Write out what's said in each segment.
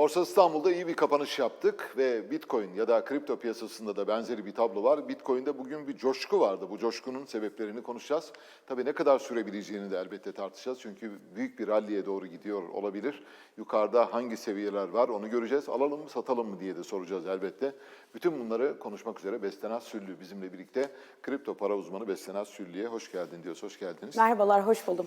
Borsa İstanbul'da iyi bir kapanış yaptık ve Bitcoin ya da kripto piyasasında da benzeri bir tablo var. Bitcoin'de bugün bir coşku vardı. Bu coşkunun sebeplerini konuşacağız. Tabii ne kadar sürebileceğini de elbette tartışacağız. Çünkü büyük bir ralliye doğru gidiyor olabilir. Yukarıda hangi seviyeler var onu göreceğiz. Alalım mı satalım mı diye de soracağız elbette. Bütün bunları konuşmak üzere Bestenaz Süllü bizimle birlikte. Kripto para uzmanı Bestenaz Süllü'ye hoş geldin diyoruz. Hoş geldiniz. Merhabalar, hoş buldum.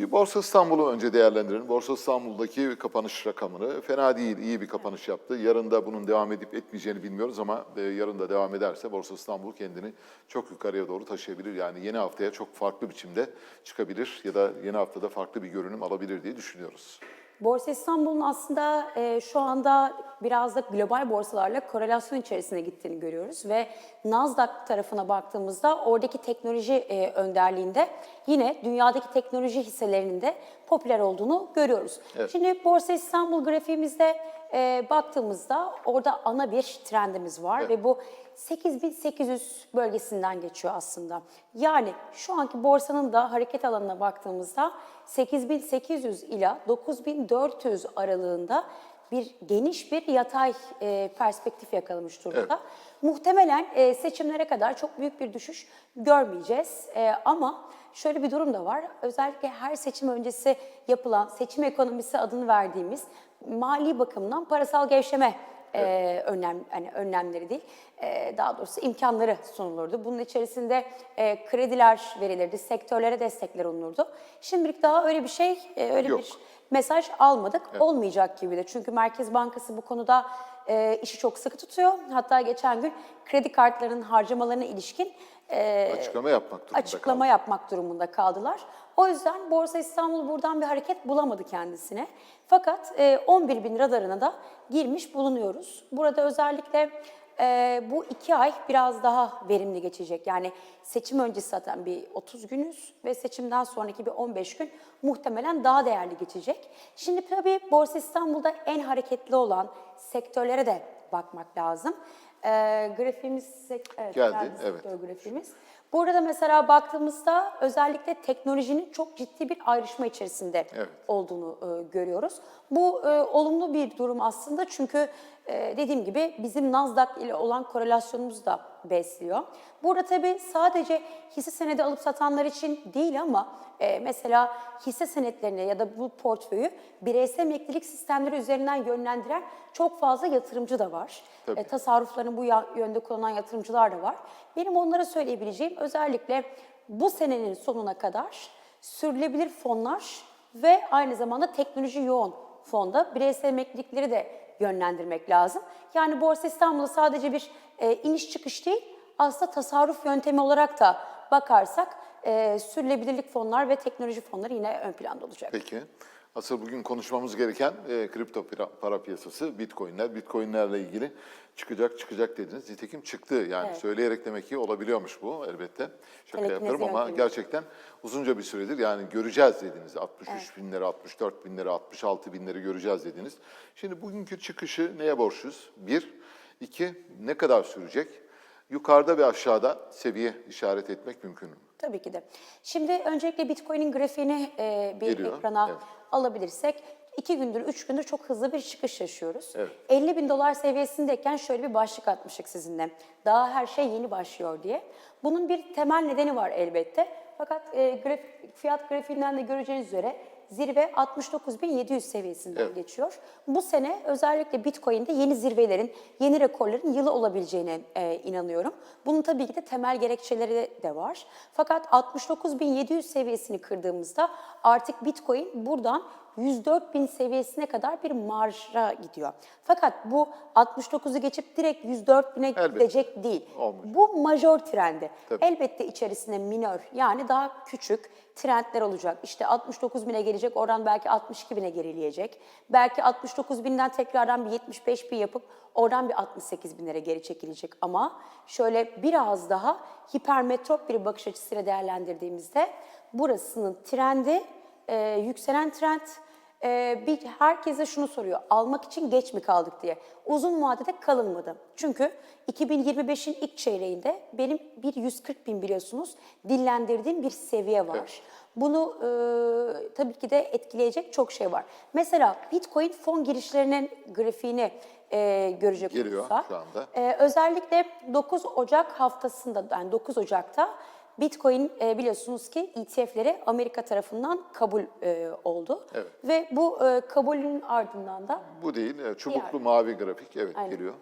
Bir Borsa İstanbul'u önce değerlendirelim. Borsa İstanbul'daki kapanış rakamını fena değil, iyi bir kapanış yaptı. Yarın da bunun devam edip etmeyeceğini bilmiyoruz ama e, yarın da devam ederse Borsa İstanbul kendini çok yukarıya doğru taşıyabilir. Yani yeni haftaya çok farklı biçimde çıkabilir ya da yeni haftada farklı bir görünüm alabilir diye düşünüyoruz. Borsa İstanbul'un aslında e, şu anda biraz da global borsalarla korelasyon içerisine gittiğini görüyoruz ve Nasdaq tarafına baktığımızda oradaki teknoloji e, önderliğinde yine dünyadaki teknoloji hisselerinin de popüler olduğunu görüyoruz. Evet. Şimdi Borsa İstanbul grafiğimizde e, baktığımızda orada ana bir trendimiz var Evet. ve bu 8800 bölgesinden geçiyor aslında. Yani şu anki borsanın da hareket alanına baktığımızda 8800 ila 9400 aralığında bir geniş bir yatay e, perspektif yakalamış durumda. Evet. Muhtemelen e, seçimlere kadar çok büyük bir düşüş görmeyeceğiz. E, ama şöyle bir durum da var. Özellikle her seçim öncesi yapılan seçim ekonomisi adını verdiğimiz mali bakımdan parasal gevşeme e, önlem hani önlemleri değil, e, daha doğrusu imkanları sunulurdu. Bunun içerisinde e, krediler verilirdi, sektörlere destekler olunurdu. Şimdilik daha öyle bir şey, e, öyle Yok. bir mesaj almadık. Olmayacak gibi de. Çünkü Merkez Bankası bu konuda e, işi çok sıkı tutuyor. Hatta geçen gün kredi kartlarının harcamalarına ilişkin e, Açıklama yapmak durumunda açıklama kaldı. yapmak durumunda kaldılar. O yüzden Borsa İstanbul buradan bir hareket bulamadı kendisine. Fakat e, 11 bin radarına da girmiş bulunuyoruz. Burada özellikle e, bu iki ay biraz daha verimli geçecek. Yani seçim öncesi zaten bir 30 günüz ve seçimden sonraki bir 15 gün muhtemelen daha değerli geçecek. Şimdi tabii Borsa İstanbul'da en hareketli olan sektörlere de bakmak lazım. E, grafiğimiz sek- evet, Geldi, geldi evet. sektör grafiğimiz. Burada mesela baktığımızda özellikle teknolojinin çok ciddi bir ayrışma içerisinde Evet. olduğunu e, görüyoruz. Bu e, olumlu bir durum aslında çünkü e, dediğim gibi bizim Nasdaq ile olan korelasyonumuzu da besliyor. Burada tabii sadece hisse senedi alıp satanlar için değil ama e, mesela hisse senetlerine ya da bu portföyü bireysel emeklilik sistemleri üzerinden yönlendiren çok fazla yatırımcı da var. Tabii. E, tasarruflarını bu yönde kullanan yatırımcılar da var. Benim onlara söyleyebileceğim özellikle bu senenin sonuna kadar sürülebilir fonlar ve aynı zamanda teknoloji yoğun fonda bireysel emeklilikleri de yönlendirmek lazım. Yani Borsa İstanbul'a sadece bir e, iniş çıkış değil, aslında tasarruf yöntemi olarak da bakarsak e, sürülebilirlik fonlar ve teknoloji fonları yine ön planda olacak. Peki. Asıl bugün konuşmamız gereken e, kripto para piyasası, bitcoinler. Bitcoinlerle ilgili çıkacak çıkacak dediniz. Nitekim çıktı. Yani Evet. söyleyerek demek ki olabiliyormuş bu elbette. Şaka Telekinezi yapıyorum ama yöntemi. gerçekten uzunca bir süredir yani göreceğiz dediniz. 63 binleri, 64 binleri, 66 binleri göreceğiz dediniz. Şimdi bugünkü çıkışı neye borçluyuz? Bir. iki ne kadar sürecek? Yukarıda ve aşağıda seviye işaret etmek mümkün mü? Tabii ki de. Şimdi öncelikle Bitcoin'in grafiğini e, bir Geliyor, ekrana evet. alabilirsek, iki gündür, üç gündür çok hızlı bir çıkış yaşıyoruz. Evet. 50 bin dolar seviyesindeyken şöyle bir başlık atmıştık sizinle. Daha her şey yeni başlıyor diye. Bunun bir temel nedeni var elbette. Fakat e, grafik, fiyat grafiğinden de göreceğiniz üzere zirve 69.700 seviyesinden Evet. geçiyor. Bu sene özellikle Bitcoin'de yeni zirvelerin, yeni rekorların yılı olabileceğine e, inanıyorum. Bunun tabii ki de temel gerekçeleri de var. Fakat 69.700 seviyesini kırdığımızda artık Bitcoin buradan 104 bin seviyesine kadar bir marja gidiyor. Fakat bu 69'u geçip direkt 104 bine Elbette. gidecek değil. Olmayacak. Bu majör trendi. Tabii. Elbette içerisinde minör yani daha küçük trendler olacak. İşte 69 bine gelecek oradan belki 62 bine gerileyecek. Belki 69 binden tekrardan bir 75 bin yapıp oradan bir 68 binlere geri çekilecek. Ama şöyle biraz daha hipermetrop bir bakış açısıyla değerlendirdiğimizde burasının trendi e, yükselen trend e, bir herkese şunu soruyor. Almak için geç mi kaldık diye. Uzun vadede kalınmadı. Çünkü 2025'in ilk çeyreğinde benim bir 140 bin biliyorsunuz dillendirdiğim bir seviye var. Evet. Bunu e, tabii ki de etkileyecek çok şey var. Mesela Bitcoin fon girişlerinin grafiğini e, görecek Geliyor olursak. şu anda. Ee, özellikle 9 Ocak haftasında, yani 9 Ocak'ta Bitcoin e, biliyorsunuz ki ETF'leri Amerika tarafından kabul e, oldu. Evet. Ve bu e, kabulün ardından da Bu değil, e, çubuklu Diğer. mavi grafik. Evet, Aynen. geliyor.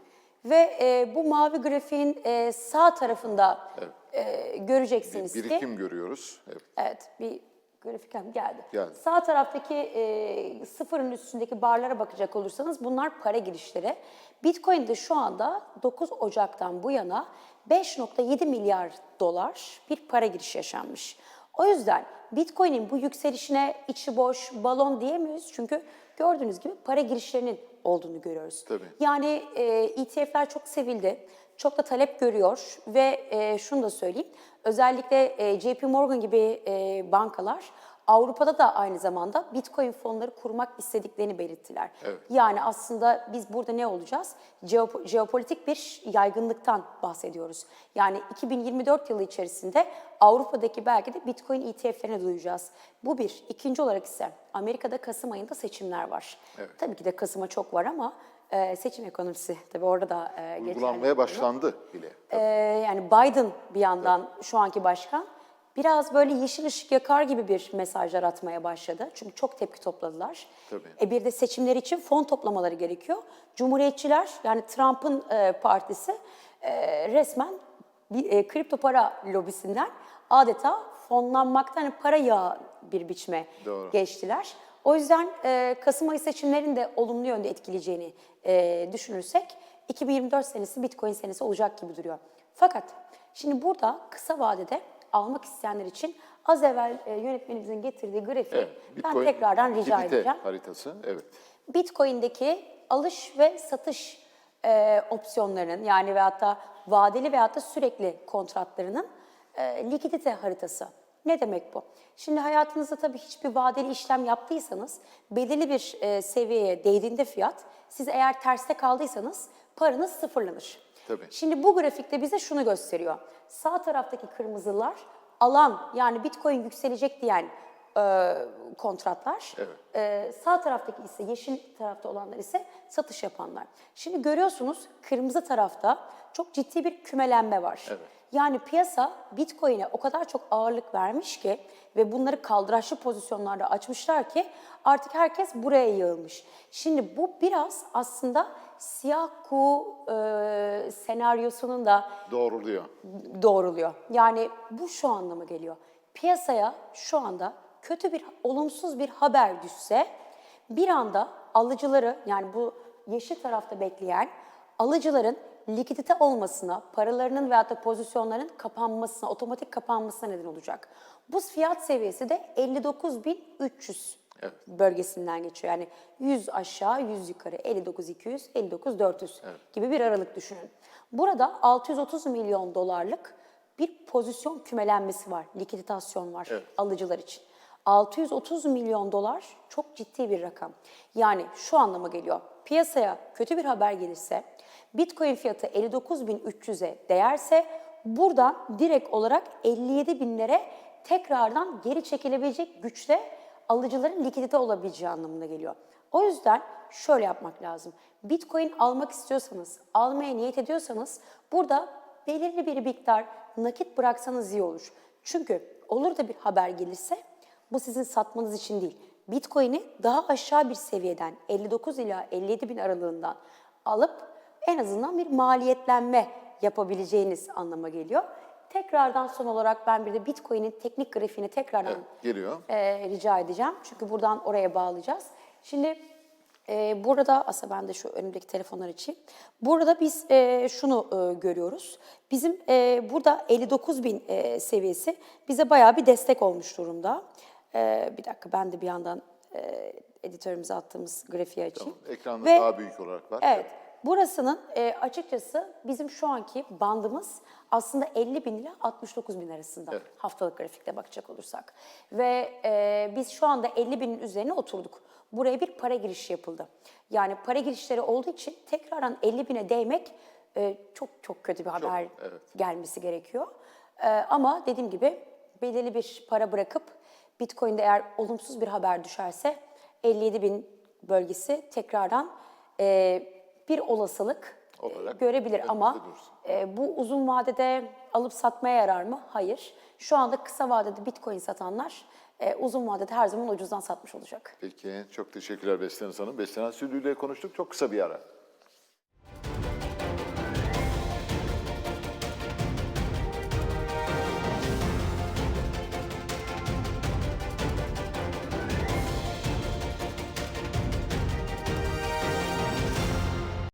ve e, bu mavi grafiğin e, sağ tarafında Evet. e, Bir göreceksiniz ki birikim görüyoruz. Evet. Evet, bir grafik hem geldi. Geldi. Sağ taraftaki e, sıfırın üstündeki barlara bakacak olursanız bunlar para girişleri. Bitcoin'de şu anda 9 Ocak'tan bu yana 5.7 milyar dolar bir para girişi yaşanmış. O yüzden Bitcoin'in bu yükselişine içi boş, balon diyemiyoruz. Çünkü gördüğünüz gibi para girişlerinin olduğunu görüyoruz. Tabii. Yani e, ETF'ler çok sevildi, çok da talep görüyor ve e, şunu da söyleyeyim, özellikle e, JP Morgan gibi e, bankalar Avrupa'da da aynı zamanda Bitcoin fonları kurmak istediklerini belirttiler. Evet. Yani aslında biz burada ne olacağız? Jeopo- jeopolitik bir yaygınlıktan bahsediyoruz. Yani 2024 yılı içerisinde Avrupa'daki belki de Bitcoin ETF'lerine duyacağız. Bu bir. İkinci olarak ise Amerika'da Kasım ayında seçimler var. Evet. Tabii ki de Kasım'a çok var ama e, seçim ekonomisi tabii orada da e, geçerli. Uygulanmaya başlandı bile. E, yani Biden bir yandan şu anki başkan biraz böyle yeşil ışık yakar gibi bir mesajlar atmaya başladı. Çünkü çok tepki topladılar. Tabii. E bir de seçimler için fon toplamaları gerekiyor. Cumhuriyetçiler yani Trump'ın e, partisi e, resmen bir, e, kripto para lobisinden adeta fonlanmaktan hani para yağı bir biçime Doğru. geçtiler. O yüzden e, Kasım ayı seçimlerin de olumlu yönde etkileyeceğini e, düşünürsek 2024 senesi Bitcoin senesi olacak gibi duruyor. Fakat şimdi burada kısa vadede almak isteyenler için az evvel e, yönetmenimizin getirdiği grafiği Evet. ben tekrardan rica likidite edeceğim. haritası. Evet. Bitcoin'deki alış ve satış e, opsiyonlarının yani veyahut da vadeli veyahut da sürekli kontratlarının e, likidite haritası. Ne demek bu? Şimdi hayatınızda tabii hiçbir vadeli işlem yaptıysanız belirli bir e, seviyeye değdiğinde fiyat siz eğer terste kaldıysanız paranız sıfırlanır. Tabii. Şimdi bu grafikte bize şunu gösteriyor. Sağ taraftaki kırmızılar alan yani Bitcoin yükselecek diyen e, kontratlar. Evet. Ee, sağ taraftaki ise yeşil tarafta olanlar ise satış yapanlar. Şimdi görüyorsunuz kırmızı tarafta çok ciddi bir kümelenme var. Evet. Yani piyasa Bitcoin'e o kadar çok ağırlık vermiş ki ve bunları kaldıraçlı pozisyonlarda açmışlar ki artık herkes buraya yığılmış. Şimdi bu biraz aslında siyah kuğu e, senaryosunun da Doğruluyor. doğruluyor. Yani bu şu anlama geliyor. Piyasaya şu anda kötü bir, olumsuz bir haber düşse bir anda alıcıları yani bu yeşil tarafta bekleyen alıcıların likidite olmasına, paralarının veyahut da pozisyonların kapanmasına, otomatik kapanmasına neden olacak. Bu fiyat seviyesi de 59.300 Evet. bölgesinden geçiyor. Yani 100 aşağı, 100 yukarı, 59.200, 59.400 gibi bir aralık düşünün. Burada 630 milyon dolarlık bir pozisyon kümelenmesi var, likiditasyon var Evet. alıcılar için. 630 milyon dolar çok ciddi bir rakam. Yani şu anlama geliyor. Piyasaya kötü bir haber gelirse, Bitcoin fiyatı 59.300'e değerse buradan direkt olarak 57 binlere tekrardan geri çekilebilecek güçte alıcıların likidite olabileceği anlamına geliyor. O yüzden şöyle yapmak lazım. Bitcoin almak istiyorsanız, almaya niyet ediyorsanız burada belirli bir miktar nakit bıraksanız iyi olur. Çünkü olur da bir haber gelirse bu sizin satmanız için değil. Bitcoin'i daha aşağı bir seviyeden 59 ila 57 bin aralığından alıp en azından bir maliyetlenme yapabileceğiniz anlama geliyor. Tekrardan son olarak ben bir de Bitcoin'in teknik grafiğini tekrardan Evet, geliyor. e, rica edeceğim. Çünkü buradan oraya bağlayacağız. Şimdi e, burada aslında ben de şu önümdeki telefonları açayım. Burada biz e, şunu e, görüyoruz. Bizim e, burada 59 bin e, seviyesi bize bayağı bir destek olmuş durumda. E, bir dakika ben de bir yandan e, editörümüze attığımız grafiği açayım. Ekranda Ve- daha büyük olarak var. Evet. burasının e, açıkçası bizim şu anki bandımız aslında 50 bin ile 69 bin arasında Evet. haftalık grafikte bakacak olursak. Ve e, biz şu anda 50 binin üzerine oturduk. Buraya bir para girişi yapıldı. Yani para girişleri olduğu için tekrardan 50 bine değmek e, çok çok kötü bir haber evet. gelmesi gerekiyor. E, ama dediğim gibi belirli bir para bırakıp Bitcoin'de eğer olumsuz bir haber düşerse 57 bin bölgesi tekrardan e, bir olasılık Olarak görebilir ama e, bu uzun vadede alıp satmaya yarar mı? Hayır. Şu anda kısa vadede Bitcoin satanlar e, uzun vadede her zaman ucuzdan satmış olacak. Peki çok teşekkürler Besten Hanım. Süllü ile konuştuk. Çok kısa bir ara.